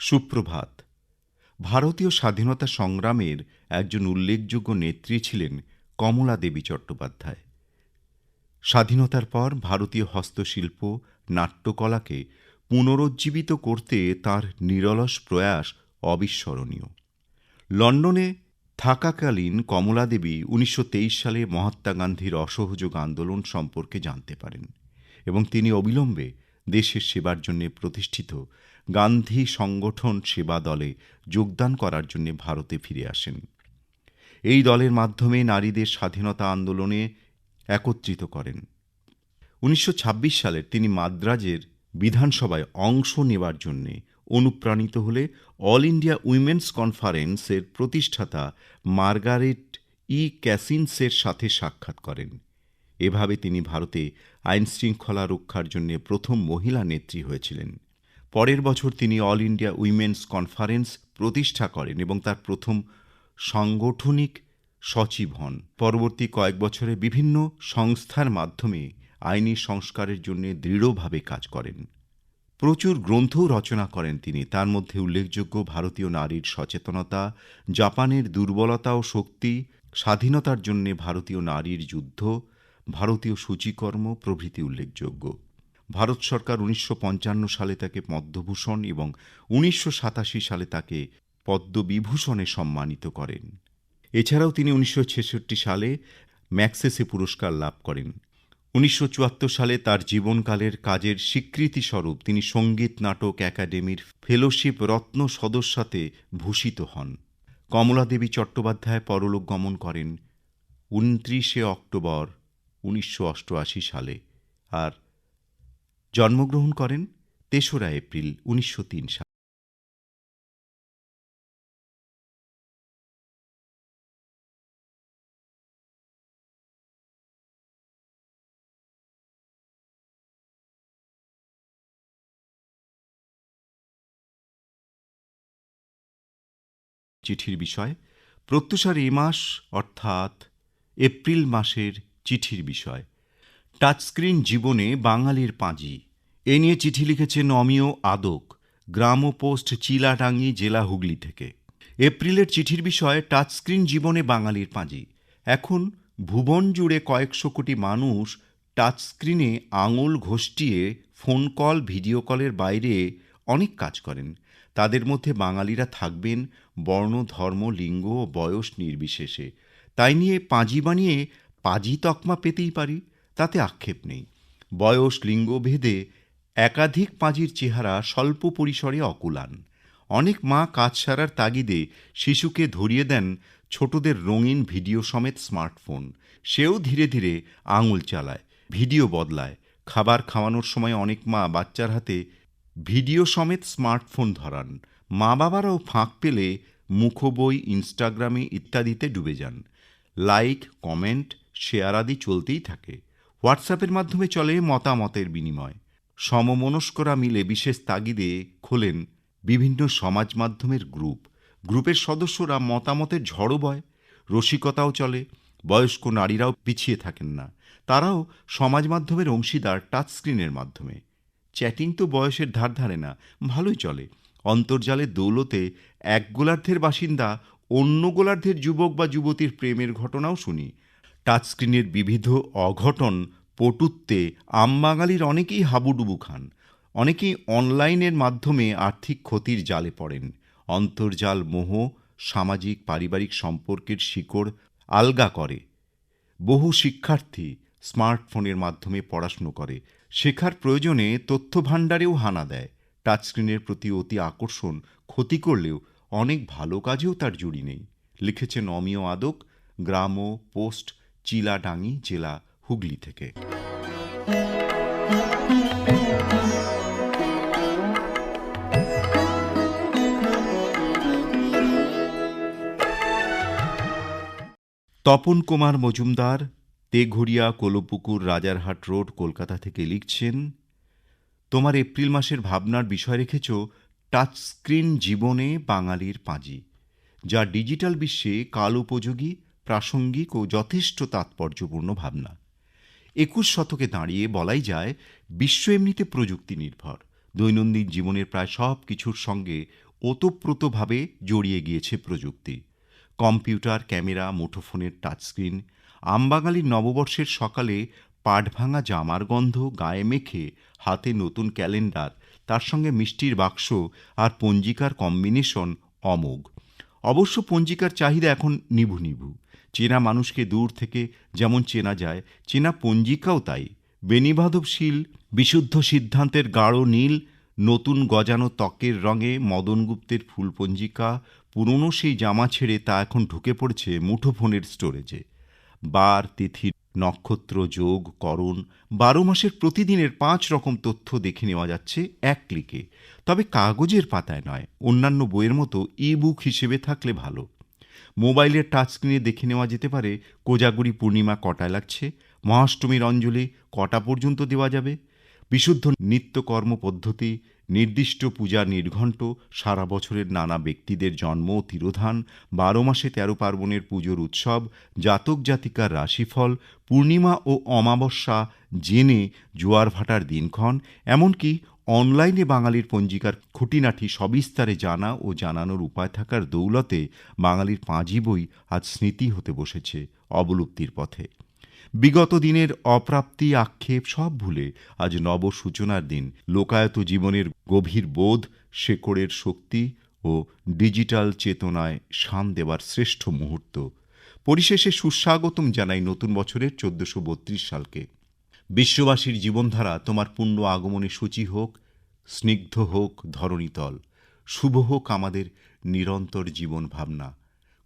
সুপ্রভাত। ভারতীয় স্বাধীনতা সংগ্রামের একজন উল্লেখযোগ্য নেত্রী ছিলেন কমলা দেবী চট্টোপাধ্যায়। স্বাধীনতার পর ভারতীয় হস্তশিল্প, নাট্যকলাকে পুনরুজ্জীবিত করতে তার নিরলস প্রয়াস অবিস্মরণীয়। লন্ডনে থাকাকালীন কমলা দেবী উনিশশো তেইশ সালে মহাত্মা গান্ধীর অসহযোগ আন্দোলন সম্পর্কে জানতে পারেন এবং তিনি অবিলম্বে দেশের সেবার জন্য প্রতিষ্ঠিত গান্ধী সংগঠন সেবা দলে যোগদান করার জন্য ভারতে ফিরে আসেন। এই দলের মাধ্যমে নারীদের স্বাধীনতা আন্দোলনে একত্রিত করেন। উনিশশো সালে তিনি মাদ্রাজের বিধানসভায় অংশ নেবার জন্যে অনুপ্রাণিত হলে অল ইন্ডিয়া উইমেন্স কনফারেন্সের প্রতিষ্ঠাতা মার্গারেট ই ক্যাসিনসের সাথে সাক্ষাৎ করেন। এভাবে তিনি ভারতে আইনশৃঙ্খলা রক্ষার জন্য প্রথম মহিলা নেত্রী হয়েছিলেন। পরের বছর তিনি অল ইন্ডিয়া উইমেন্স কনফারেন্স প্রতিষ্ঠা করেন এবং তার প্রথম সাংগঠনিক সচিব হন। পরবর্তী কয়েক বছরে বিভিন্ন সংস্থার মাধ্যমে আইনি সংস্কারের জন্য দৃঢ়ভাবে কাজ করেন। প্রচুর গ্রন্থও রচনা করেন তিনি। তার মধ্যে উল্লেখযোগ্য ভারতীয় নারীর সচেতনতা, জাপানের দুর্বলতা ও শক্তি, স্বাধীনতার জন্যে ভারতীয় নারীর যুদ্ধ, ভারতীয় সূচিকর্ম প্রভৃতি উল্লেখযোগ্য। ভারত সরকার উনিশশো পঞ্চান্ন সালে তাকে পদ্মভূষণ এবং উনিশশো সাতাশি সালে তাকে পদ্মবিভূষণে সম্মানিত করেন। এছাড়াও তিনি উনিশশো ছেষট্টি সালে ম্যাক্সেসে পুরস্কার লাভ করেন। উনিশশো চুয়াত্তর সালে তার জীবনকালের কাজের স্বীকৃতিস্বরূপ তিনি সংগীত নাটক একাডেমির ফেলোশিপ রত্ন সদস্যতে ভূষিত হন। কমলা দেবী চট্টোপাধ্যায় পরলোক গমন করেন উনত্রিশে অক্টোবর উনিশশো অষ্টআশি সালে। আর জন্মগ্রহণ করেন তেসরা এপ্রিল, উনিশশো সালে। চিঠির বিষয় প্রত্যুষার এ মাস অর্থাৎ এপ্রিল মাসের চিঠির বিষয়। টাচস্ক্রিন জীবনে বাঙালির পাঁজি। এ নিয়ে চিঠি লিখেছেন অমিয় আদক গ্রাম পোস্ট চিলাটাঙ্গি জেলা হুগলি থেকে। এপ্রিলের চিঠির বিষয় টাচস্ক্রিন জীবনে বাঙালির পাঁজি। এখন ভুবন জুড়ে কয়েকশো কোটি মানুষ টাচস্ক্রিনে আঙুল ঘষ্টিয়ে ফোন কল, ভিডিও কলের বাইরে অনেক কাজ করেন। তাদের মধ্যে বাঙালিরা থাকবেন বর্ণ, ধর্ম, লিঙ্গ ও বয়স নির্বিশেষে। তাই নিয়ে পাঁজি বানিয়ে পাজি তকমা পেতেই পারি, তাতে আক্ষেপ নেই। বয়স লিঙ্গ ভেদে একাধিক পাঁজির চেহারা স্বল্প পরিসরে অকুলান। অনেক মা কাজ সারার তাগিদে শিশুকে ধরিয়ে দেন ছোটদের রঙিন ভিডিও সমেত স্মার্টফোন। সেও ধীরে ধীরে আঙুল চালায়, ভিডিও বদলায়। খাবার খাওয়ানোর সময় অনেক মা বাচ্চার হাতে ভিডিও সমেত স্মার্টফোন ধরান। মা বাবারাও ফাঁক পেলে মুখবই, ইনস্টাগ্রামে ইত্যাদিতে ডুবে যান। লাইক, কমেন্ট, শেয়ার আদি চলতেই থাকে। হোয়াটসঅ্যাপের মাধ্যমে চলে মতামতের বিনিময়। সমমনস্করা মিলে বিশেষ তাগিদে খোলেন বিভিন্ন সমাজ মাধ্যমের গ্রুপ। গ্রুপের সদস্যরা মতামতের ঝড়ো বয়, রসিকতাও চলে, বয়স্ক নারীরাও পিছিয়ে থাকেন না। তারাও সমাজ মাধ্যমের অংশীদার টাচস্ক্রিনের মাধ্যমে। চ্যাটিং তো বয়সের ধার ধারে না, ভালোই চলে। অন্তর্জালের দৌলতে এক গোলার্ধের বাসিন্দা, অন্য গোলার্ধের যুবক বা যুবতীর প্রেমের ঘটনাও শুনি। টাচস্ক্রিনের বিবিধ অঘটন পটুত্বে আমবাঙালির অনেকেই হাবুডুবু খান। অনেকেই অনলাইনের মাধ্যমে আর্থিক ক্ষতির জালে পড়েন। অন্তর্জাল মোহ, সামাজিক, পারিবারিক সম্পর্কের শিকড় আলগা করে। বহু শিক্ষার্থী স্মার্টফোনের মাধ্যমে পড়াশুনো করে। শেখার প্রয়োজনে তথ্য ভাণ্ডারেও হানা দেয়। টাচস্ক্রিনের প্রতি অতি আকর্ষণ, ক্ষতি করলেও অনেক ভালো কাজেও তার জুড়ি নেই। লিখেছেন অমিয় আদক, গ্রাম, পোস্ট, চিলাডাঙ্গি জেলা হুগলি থেকে। তপন কুমার মজুমদার, তেঘড়িয়া কোলোপুকুর রাজারহাট রোড, কলকাতা থেকে লিখছেন, তোমার এপ্রিল মাসের ভাবনার বিষয় রেখেছ টাচস্ক্রিন জীবনে বাঙালির পাঁজি, যা ডিজিটাল বিশ্বে কাল উপযোগী, প্রাসঙ্গিক ও যথেষ্ট তাৎপর্যপূর্ণ ভাবনা। একুশ শতকে দাঁড়িয়ে বলাই যায়, বিশ্ব এমনিতে প্রযুক্তি নির্ভর দৈনন্দিন জীবনের প্রায় সব কিছুর সঙ্গে ওতপ্রোতভাবে জড়িয়ে গিয়েছে প্রযুক্তি। কম্পিউটার, ক্যামেরা, মুঠোফোনের টাচস্ক্রিন আমবাঙালির নববর্ষের সকালে পাটভাঙা জামার গন্ধ গায়ে মেখে হাতে নতুন ক্যালেন্ডার, তার সঙ্গে মিষ্টির বাক্স আর পঞ্জিকার কম্বিনেশন অমোঘ। অবশ্য পঞ্জিকার চাহিদা এখন নিভু নিভু। চেনা মানুষকে দূর থেকে যেমন চেনা যায়, চেনা পঞ্জিকাও তাই। বেনিবাধবশীল বিশুদ্ধ সিদ্ধান্তের গাঢ় নীল, নতুন গজানো ত্বকের রঙে মদন গুপ্তের ফুল পঞ্জিকা, পুরনো সেই জামা ছেড়ে তা এখন ঢুকে পড়েছে মুঠোফোনের স্টোরেজে। বার, তিথি, নক্ষত্র, যোগ, করণ, বারো মাসের প্রতিদিনের পাঁচ রকম তথ্য দেখে নেওয়া যাচ্ছে এক ক্লিকে। তবে কাগজের পাতায় নয়, অন্যান্য বইয়ের মতো ই বুক হিসেবে থাকলে ভালো। মোবাইলের টাচ স্ক্রিনে দেখে নেওয়া যেতে পারে কোজাগুড়ি পূর্ণিমা কটায় লাগছে, মহাষ্টমীর অঞ্জলি কটা পর্যন্ত দেওয়া যাবে, বিশুদ্ধ নিত্যকর্ম পদ্ধতি, নির্দিষ্ট পূজা নির্ঘণ্ট, সারা বছরের নানা ব্যক্তিদের জন্ম, তিরোধান, বারো মাসে তেরো পার্বণের পুজোর উৎসব, জাতক জাতিকার রাশিফল, পূর্ণিমা ও অমাবস্যা, জেনে জোয়ার ভাটার দিনক্ষণ, এমনকি অনলাইনে বাঙালির পঞ্জিকার খুঁটিনাটি সবিস্তারে জানা ও জানানোর উপায় থাকার দৌলতে বাঙালির পাঁজি বই আজ স্মৃতি হতে বসেছে অবলুপ্তির পথে। বিগত দিনের অপ্রাপ্তি আক্ষেপ সব ভুলে আজ নব সূচনার দিন। লোকায়ত জীবনের গভীর বোধ, শেকড়ের শক্তি ও ডিজিটাল চেতনায় শান দেওয়ার শ্রেষ্ঠ মুহূর্ত। পরিশেষে সুস্বাগতম জানাই নতুন বছরের চোদ্দশো সালকে। বিশ্ববাসীর জীবনধারা তোমার পূর্ণ আগমনে সূচি হোক, স্নিগ্ধ হোক, ধরণীতল। শুভ হোক আমাদের নিরন্তর জীবন ভাবনা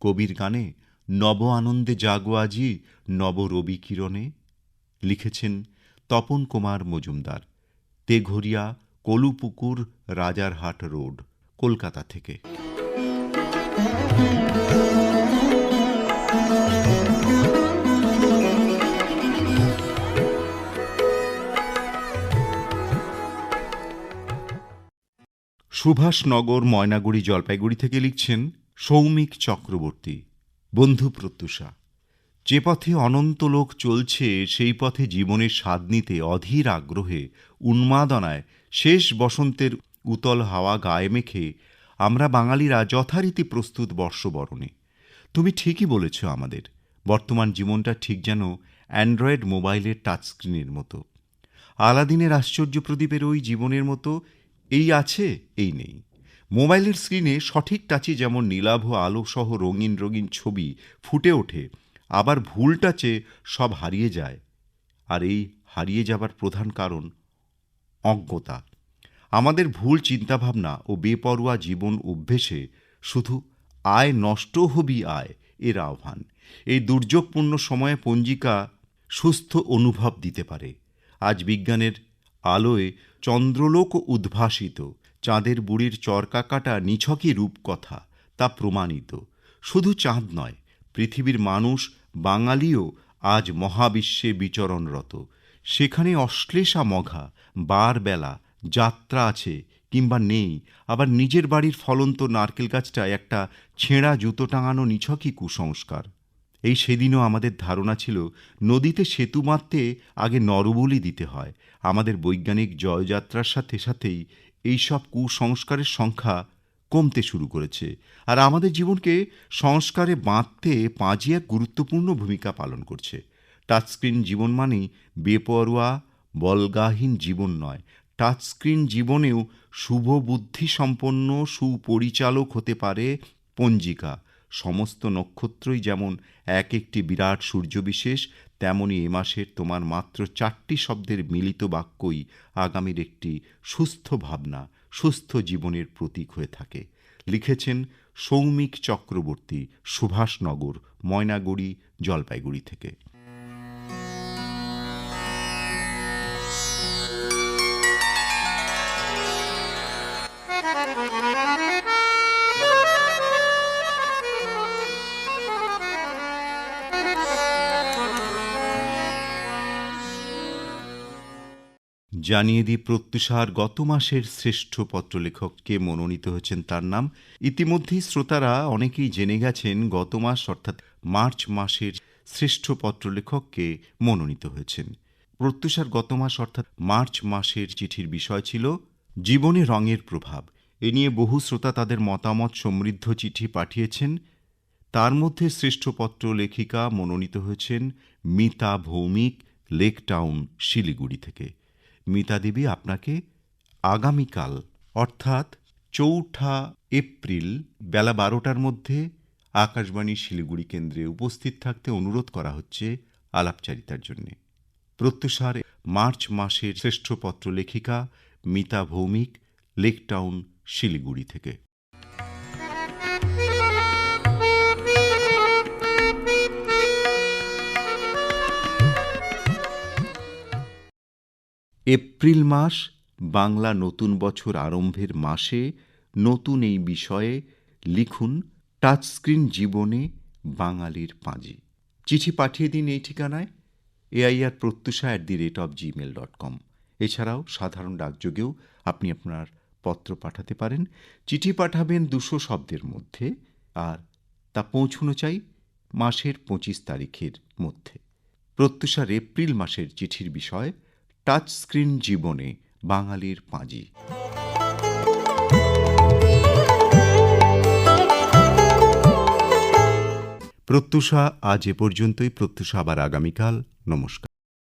কবির গানে, নব আনন্দে জাগো আজি, নব রবি কিরণে লিখেছেন তপন কুমার মজুমদার, তেঘরিয়া, কলুপুকুর, রাজারহাট রোড, কলকাতা থেকে। সুভাষনগর, ময়নাগুড়ি, জলপাইগুড়ি থেকে লিখছেন সৌমিক চক্রবর্তী। বন্ধু প্রত্যুষা, যে পথে অনন্ত লোক চলছে, সেই পথে জীবনের স্বাদ নিতে অধীর আগ্রহে, উন্মাদনায় শেষ বসন্তের উতল হাওয়া গায়ে মেখে আমরা বাঙালিরা যথারীতি প্রস্তুত বর্ষবরণে। তুমি ঠিকই বলেছ আমাদের, বর্তমান জীবনটা ঠিক যেন অ্যান্ড্রয়েড মোবাইলের টাচস্ক্রিনের মতো। আলাদিনের আশ্চর্য প্রদীপের ওই জীবনের মতো এই আছে, এই নেই। মোবাইলের স্ক্রিনে সঠিক টাচে যেমন নীলাভ আলো সহ রঙিন রঙিন ছবি ফুটে ওঠে, আবার ভুল টাচে সব হারিয়ে যায়। আর এই হারিয়ে যাবার প্রধান কারণ অজ্ঞতা। আমাদের ভুল চিন্তাভাবনা ও বেপরোয়া জীবন অভ্যেসে শুধু আয় নষ্ট হবি আয় এর আহ্বান। এই দুর্যোগপূর্ণ সময়ে পঞ্জিকা সুস্থ অনুভব দিতে পারে। আজ বিজ্ঞানের আলোয় চন্দ্রলোক উদ্ভাসিত। চাঁদের বুড়ির চরকা কাটা নিছকই রূপকথা, তা প্রমাণিত। শুধু চাঁদ নয়, পৃথিবীর মানুষ, বাঙালিও আজ মহাবিশ্বে বিচরণরত। সেখানে অশ্লেষা মঘা, বারবেলা, যাত্রা আছে কিংবা নেই, আবার নিজের বাড়ির ফলন্ত নারকেল গাছটা একটা ছেঁড়া জুতো টাঙানো নিছকই কুসংস্কার। এই সেদিনও আমাদের ধারণা ছিল, নদীতে সেতু মারতে আগে নরবলি দিতে হয়। আমাদের বৈজ্ঞানিক জয়যাত্রার সাথে সাথেই এই সব কুসংস্কারের সংখ্যা কমতে শুরু করেছে। আর আমাদের জীবনকে সংস্কারে বাঁধতে পাঁজি এক গুরুত্বপূর্ণ ভূমিকা পালন করছে। টাচস্ক্রিন জীবন মানেই বেপরোয়া, বলগাহীন জীবন নয়। টাচস্ক্রিন জীবনেও শুভ বুদ্ধি সম্পন্ন সুপরিচালক হতে পারে পঞ্জিকা। সমস্ত নক্ষত্রই যেমন এক একটি বিরাট সূর্যবিশেষ তেমনই এ মাসের তোমার মাত্র চারটি শব্দের মিলিত বাক্যই আগামীর একটি সুস্থ ভাবনা, সুস্থ জীবনের প্রতীক হয়ে থাকে। লিখেছেন সৌমিক চক্রবর্তী, সুভাষনগর, ময়নাগুড়ি, জলপাইগুড়ি থেকে। জানিয়ে দিই, প্রত্যুষার গত মাসের শ্রেষ্ঠ পত্রলেখককে মনোনীত হয়েছেন তার নাম। ইতিমধ্যেই শ্রোতারা অনেকেই জেনে গেছেন গত মাস, অর্থাৎ মার্চ মাসের শ্রেষ্ঠ পত্রলেখককে মনোনীত হয়েছেন। প্রত্যুষার গত মাস, অর্থাৎ মার্চ মাসের চিঠির বিষয় ছিল, জীবনে রঙের প্রভাব। এ নিয়ে বহু শ্রোতা তাদের মতামত সমৃদ্ধ চিঠি পাঠিয়েছেন। তার মধ্যে শ্রেষ্ঠ পত্র লেখিকা মনোনীত হয়েছেন মিতা ভৌমিক লেক টাউন শিলিগুড়ি থেকে। মিতা দেবী আপনাকে আগামীকাল, অর্থাৎ চৌঠা এপ্রিল বেলা বারোটার মধ্যে আকাশবাণী শিলিগুড়ি কেন্দ্রে উপস্থিত থাকতে অনুরোধ করা হচ্ছে আলাপচারিতার জন্যে। প্রত্যুষার মার্চ মাসের শ্রেষ্ঠ পত্র লেখিকা মিতা ভৌমিক, লেকটাউন শিলিগুড়ি থেকে। এপ্রিল মাস বাংলা নতুন বছর আরম্ভের মাসে নতুন এই বিষয়ে লিখুন টাচস্ক্রিন জীবনে বাঙালির পাঁজি। চিঠি পাঠিয়ে দিন এই ঠিকানায় AIR Pratyusha at the rate of Gmail dot com এছাড়াও সাধারণ ডাকযোগেও আপনি আপনার পত্র পাঠাতে পারেন। চিঠি পাঠাবেন দুশো শব্দের মধ্যে আর তা পৌঁছনো চাই মাসের পঁচিশ তারিখের মধ্যে। প্রত্যুষার এপ্রিল মাসের চিঠির বিষয় টাচ স্ক্রিন জীবনে বাঙালির পাঁজি। প্রত্যুষা আজ এ পর্যন্তই। প্রত্যুষা আবার আগামীকাল। নমস্কার।